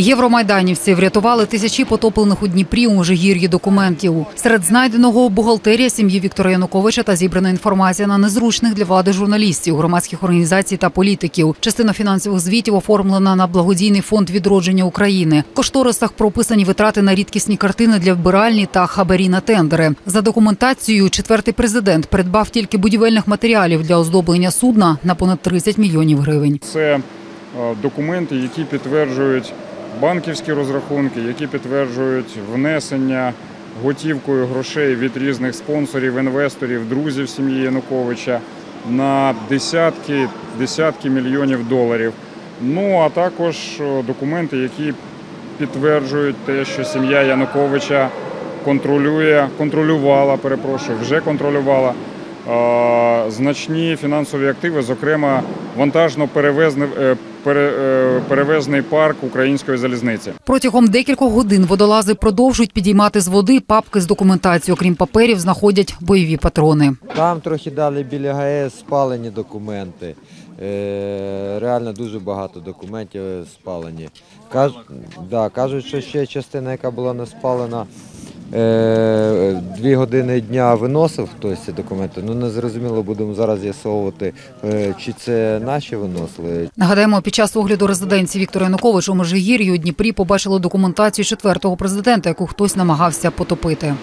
Євромайданівці врятували тисячі потоплених у Дніпрі у Межигір'ї документів. Серед знайденого бухгалтерія сім'ї Віктора Януковича та зібрана інформація на незручних для влади журналістів, громадських організацій та політиків. Частина фінансових звітів оформлена на благодійний фонд відродження України. В кошторисах прописані витрати на рідкісні картини для вбиральні та хабарі на тендери. За документацією, четвертий президент придбав тільки будівельних матеріалів для оздоблення судна на понад 30 мільйонів гривень. Це е, документи, які підтверджують банківські розрахунки, які підтверджують внесення готівкою грошей від різних спонсорів, інвесторів, друзів сім'ї Януковича на десятки, десятки мільйонів доларів. Ну а також документи, які підтверджують те, що сім'я Януковича контролює, контролювала, перепрошую, вже контролювала значні фінансові активи, зокрема е, перевезний парк української залізниці. Протягом декількох годин водолази продовжують підіймати з води папки з документацією. Окрім паперів, знаходять бойові патрони. Там трохи далі біля ГАЕС спалені документи. Е, реально дуже багато документів спалені. Каж, да, кажуть, що ще частина, яка була не спалена, е, дві години дня виносив хтось ці документи. Ну не зрозуміло, будемо зараз з'ясовувати, е, чи це наші виносили, Нагадаємо, під час огляду резиденції Віктора Януковича у Межигір'ї у Дніпрі побачили документацію четвертого президента, яку хтось намагався потопити.